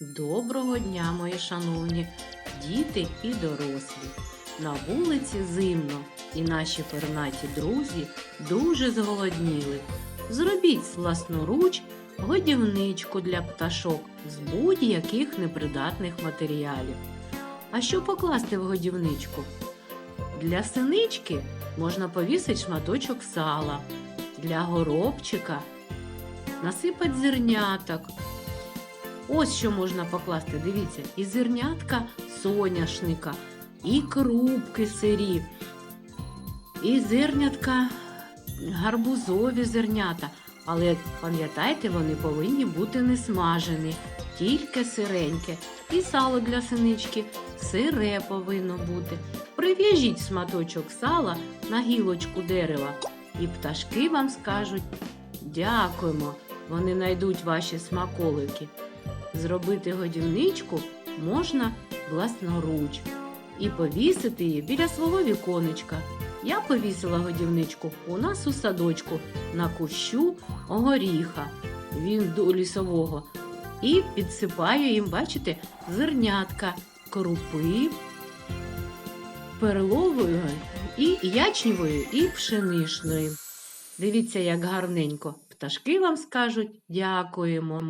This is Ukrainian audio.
Доброго дня, мої шановні діти і дорослі. На вулиці зимно, і наші пернаті друзі дуже зголодніли. Зробіть власноруч годівничку для пташок з будь-яких непридатних матеріалів. А що покласти в годівничку? Для синички можна повісити шматочок сала, для горобчика насипати зерняток. Ось що можна покласти. Дивіться, і зернятка соняшника, і крупки сирі, і зернятка гарбузові зернята. Але пам'ятайте, вони повинні бути не смажені, тільки сиреньке. І сало для синички сире повинно бути. Прив'яжіть сматочок сала на гілочку дерева, і пташки вам скажуть дякуємо, вони знайдуть ваші смаколики. Зробити годівничку можна власноруч і повісити її біля свого віконечка. Я повісила годівничку у нас у садочку на кущу горіха. Він до лісового. І підсипаю їм, бачите, зернятка, крупи, перлової і ячневої, і пшеничної. Дивіться, як гарненько. Пташки вам скажуть дякуємо.